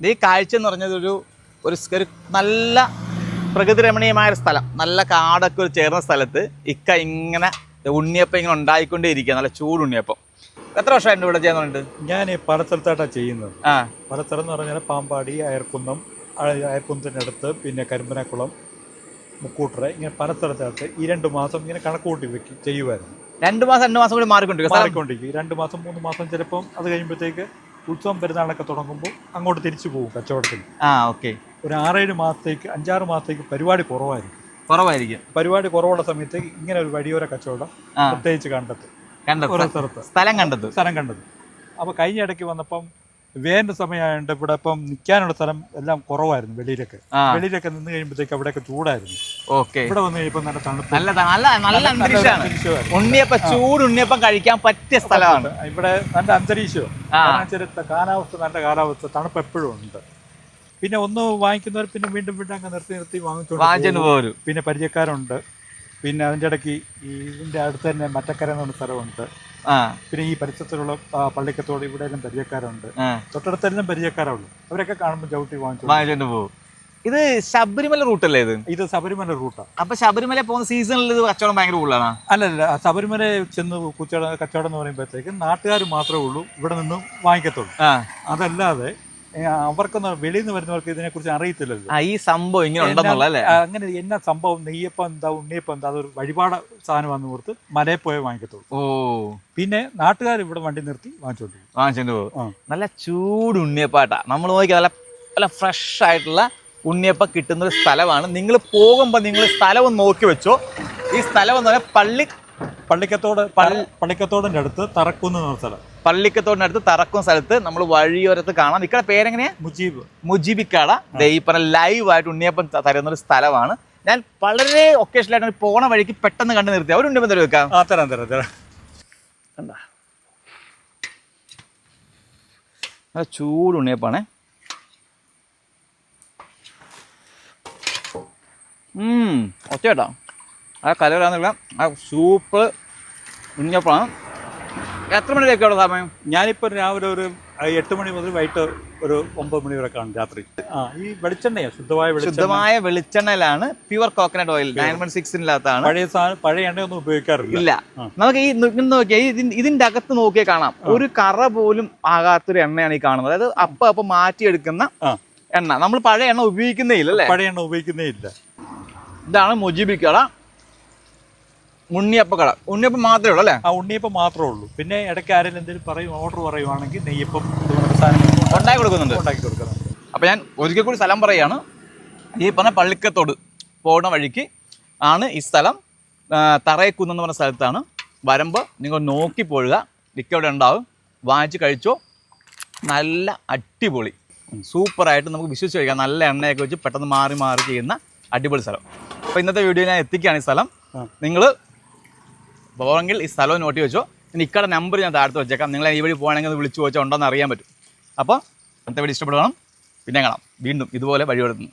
ഇത് ഈ കാഴ്ച എന്ന് പറഞ്ഞതൊരു ഒരു ഒരു നല്ല പ്രകൃതി രമണീയമായ ഒരു സ്ഥലം. നല്ല കാടൊക്കെ ഒരു ചേർന്ന സ്ഥലത്ത് ഇക്ക ഇങ്ങനെ ഉണ്ണിയപ്പം ഇങ്ങനെ ഉണ്ടായിക്കൊണ്ടേ ഇരിക്കുക നല്ല ചൂട് ഉണ്ണിയപ്പം. എത്ര വർഷമായിട്ട് ഇവിടെ ചെയ്യുന്നുണ്ട് ഞാൻ ഈ പലസ്ഥലത്തായിട്ടാണ് ചെയ്യുന്നത്. ആ. പലസ്ഥലം എന്ന് പറഞ്ഞാൽ പാമ്പാടി അയർക്കുന്നം അയർക്കുന്നത്തിന്റെ അയർക്കുന്നതിന്റെ അടുത്ത് പിന്നെ കരിമ്പനക്കുളം മുക്കൂട്ടറ ഇങ്ങനെ പല സ്ഥലത്തായിട്ട് ഈ രണ്ട് മാസം ഇങ്ങനെ കണക്ക് കൂട്ടി വെക്കും ചെയ്യുമായിരുന്നു രണ്ട് മാസം രണ്ട് മാസം കൂടി മാറിക്കൊണ്ടിരിക്കും. മാറിക്കൊണ്ടിരിക്കും. രണ്ട് മാസം മൂന്ന് മാസം ചിലപ്പം അത് കഴിയുമ്പോഴത്തേക്ക് ഉത്സവം പെരുന്നാളൊക്കെ തുടങ്ങുമ്പോൾ അങ്ങോട്ട് തിരിച്ചു പോകും കച്ചവടത്തിൽ ആ ഓക്കെ. ഒരു ആറേഴ് മാസത്തേക്ക് അഞ്ചാറ് മാസത്തേക്ക് പരിപാടി കുറവായിരിക്കും. കുറവായിരിക്കും. പരിപാടി കുറവുള്ള സമയത്തേക്ക് ഇങ്ങനെ ഒരു വഴിയോര കച്ചവടം പ്രത്യേകിച്ച് കണ്ടെത്തും. സ്ഥലം കണ്ടത് സ്ഥലം കണ്ടത് അപ്പോൾ കഴിഞ്ഞ ഇടയ്ക്ക് വന്നപ്പം വേനൽ സമയമായതുകൊണ്ട് ഇവിടെ ഇപ്പം നിൽക്കാനുള്ള സ്ഥലം എല്ലാം കുറവായിരുന്നു വെളിയിലൊക്കെ. വെളിയിലൊക്കെ നിന്ന് കഴിയുമ്പോഴത്തേക്ക് അവിടെയൊക്കെ ചൂടായിരുന്നു. ഓക്കെ. ഇവിടെ വന്നു കഴിയുമ്പോൾ നല്ല തണുപ്പ്. നല്ല നല്ല നല്ല അന്തരീക്ഷമാണ്. ഉണ്ണിയപ്പം ചൂട് ഉണ്ണിയപ്പം കഴിക്കാൻ പറ്റിയ സ്ഥലമാണ്. ഇവിടെ നല്ല അന്തരീക്ഷവും. കാലാവസ്ഥ നല്ല കാലാവസ്ഥ തണുപ്പ് എപ്പോഴും ഉണ്ട്. പിന്നെ ഒന്ന് വാങ്ങിക്കുന്നവർ പിന്നെ വീണ്ടും വീണ്ടും അങ്ങ് നിർത്തി നിർത്തി വാങ്ങിച്ചു പിന്നെ പരിചയക്കാരുണ്ട്. പിന്നെ അതിന്റെ ഇടയ്ക്ക് ഇതിന്റെ അടുത്ത് തന്നെ മറ്റക്കര എന്ന് പറഞ്ഞ സ്ഥലമുണ്ട്. പിന്നെ ഈ പരിസരത്തുള്ള പള്ളിക്കത്തോട് ഇവിടെയെല്ലാം പരിചയക്കാരുണ്ട് തൊട്ടടുത്തെല്ലാം പരിചയക്കാരുള്ളൂ അവരൊക്കെ കാണുമ്പോൾ ചവിട്ടി വാങ്ങിച്ചു വാങ്ങിച്ചോണ്ട് പോകും. ഇത് ശബരിമല റൂട്ടല്ലേ ഇത്? ഇത് ശബരിമല റൂട്ടാണ് അപ്പൊ ശബരിമല പോകുന്ന സീസണിൽ ഇത് കച്ചവടം ഭയങ്കര കൂടുതലാണ്? അല്ലല്ല ശബരിമല ചെന്ന് കുച്ചവടം കച്ചവടം എന്ന് പറയുമ്പോഴത്തേക്ക് നാട്ടുകാർ മാത്രമേ ഉള്ളൂ ഇവിടെ നിന്നും വാങ്ങിക്കത്തുള്ളൂ. അതല്ലാതെ അവർക്കൊന്നും വെളിയിൽ നിന്ന് വരുന്നവർക്ക് ഇതിനെ കുറിച്ച് അറിയത്തില്ലല്ലോ. ആ, ഈ സംഭവം ഇങ്ങനെ ഉണ്ടെന്നുള്ള അങ്ങനെ എന്നാ സംഭവം? നെയ്യപ്പം എന്താ ഉണ്ണിയപ്പം എന്താ അതൊരു വഴിപാട് സാധനം വന്നു കൊടുത്ത് മലയിൽ പോയേ വാങ്ങിക്കത്തുള്ളൂ. ഓ. പിന്നെ നാട്ടുകാർ ഇവിടെ വണ്ടി നിർത്തി വാങ്ങിച്ചോണ്ട് പോകും. വാങ്ങിച്ചോണ്ട് പോകും. നല്ല ചൂട് ഉണ്ണിയപ്പാട്ടാ. നമ്മൾ നോക്കിയാൽ നല്ല നല്ല ഫ്രഷ് ആയിട്ടുള്ള ഉണ്ണിയപ്പം കിട്ടുന്ന ഒരു സ്ഥലമാണ്. നിങ്ങൾ പോകുമ്പോൾ നിങ്ങൾ സ്ഥലം നോക്കി വെച്ചോ. ഈ സ്ഥലം എന്ന് പറഞ്ഞാൽ പള്ളി പള്ളിക്കത്തോട് പള്ളി- പള്ളിക്കത്തോടിന്റെ അടുത്ത് തറക്കുന്ന എന്ന സ്ഥലം. പള്ളിക്കത്തോടിനടുത്ത് തറക്കും സ്ഥലത്ത് നമ്മൾ വഴിയോരത്ത് കാണാം. ഇക്കടെ പേരെങ്ങനെയാ? മുജീബ്. മുജീബിക്കാട. ദൈപ്പന ലൈവ് ആയിട്ട് ഉണ്ണിയപ്പം തരുന്ന ഒരു സ്ഥലമാണ്. ഞാൻ വളരെ ഒക്കേഷനിലായിട്ട് പോണ വഴിക്ക് പെട്ടെന്ന് കണ്ടു നിർത്തി. അവർ ഉണ്ണിയപ്പം തരും വെക്കാം ആ തരാം തരാം തരാം. കണ്ട? നല്ല ചൂട് ഉണ്ണിയപ്പാണേ. ഒറ്റ കേട്ടോ. ആ കലവരാന്നില്ല ആ സൂപ്പ് ഉണ്ണിയപ്പാണ്. എത്ര മണിയൊക്കെ ഉള്ള സമയം? ഞാനിപ്പോൾ രാവിലെ ഒരു എട്ട് മണി മുതൽ വൈകിട്ട് ഒരു ഒമ്പത് മണി വരെ കാണും രാത്രി. ആ ഈ വെളിച്ചെണ്ണയോ? ശുദ്ധമായ ശുദ്ധമായ വെളിച്ചെണ്ണയിലാണ് pure coconut oil nine one സിക്സിനകത്താണ്. പഴയ സാധനം പഴയ എണ്ണയൊന്നും ഉപയോഗിക്കാറില്ല. ഇല്ല. നമുക്ക് ഈ നോക്കിയാൽ ഇതിന്റെ അകത്ത് നോക്കിയാൽ കാണാം. ഒരു കറ പോലും ആകാത്തൊരു എണ്ണയാണ് ഈ കാണുന്നത്. അതായത് അപ്പ അപ്പൊ മാറ്റിയെടുക്കുന്ന എണ്ണ. നമ്മൾ പഴയ എണ്ണ ഉപയോഗിക്കുന്നേ ഇല്ല പഴയ എണ്ണ ഉപയോഗിക്കുന്നേ ഇല്ല. ഇതാണ് മുജിബിക്കട. ഉണ്ണിയപ്പ കട. ഉണ്ണിയപ്പം മാത്രമേ ഉള്ളൂ അല്ലേ? ആ ഉണ്ണിയപ്പം മാത്രമേ ഉള്ളൂ. പിന്നെ ഇടയ്ക്ക് ആരെങ്കിലും എന്തെങ്കിലും പറയും ഓർഡർ പറയുവാണെങ്കിൽ നെയ്യപ്പം ഉണ്ടാക്കി കൊടുക്കുന്നുണ്ട്. ഉണ്ടാക്കി കൊടുക്കുന്നുണ്ട്. അപ്പൊ ഞാൻ ഒരിക്കൽ കൂടി സ്ഥലം പറയുകയാണ് ഈ പറഞ്ഞ പള്ളിക്കത്തോട് പോകുന്ന വഴിക്ക് ആണ് ഈ സ്ഥലം. തറയക്കുന്ന് എന്ന് പറഞ്ഞ സ്ഥലത്താണ്. വരുമ്പോൾ നിങ്ങൾ നോക്കി പോഴുക ലിക്ക ഇവിടെ ഉണ്ടാവും. വാങ്ങിച്ച് കഴിച്ചോ. നല്ല അടിപൊളി. സൂപ്പറായിട്ട് നമുക്ക് വിശ്വസിച്ച് കഴിക്കാം. നല്ല എണ്ണയൊക്കെ വെച്ച് പെട്ടെന്ന് മാറി മാറി ചെയ്യുന്ന അടിപൊളി സ്ഥലം. അപ്പോൾ ഇന്നത്തെ വീഡിയോ ഞാൻ എത്തിക്കുകയാണ് ഈ സ്ഥലം. നിങ്ങൾ പോകണമെങ്കിൽ ഈ സ്ഥലം നോട്ടി വെച്ചോ. ഇക്കടെ നമ്പർ ഞാൻ താഴ്ത്ത് വെച്ചേക്കാം. നിങ്ങൾ ഈ വഴി പോകണമെങ്കിൽ ഒന്ന് വിളിച്ചു ചോദിച്ചാൽ ഉണ്ടോയെന്ന് അറിയാൻ പറ്റും. അപ്പോൾ അടുത്ത വീട് ഇഷ്ടപ്പെടുകയാണ് പിന്നെ കാണാം. വീണ്ടും ഇതുപോലെ വഴിയോടുന്നു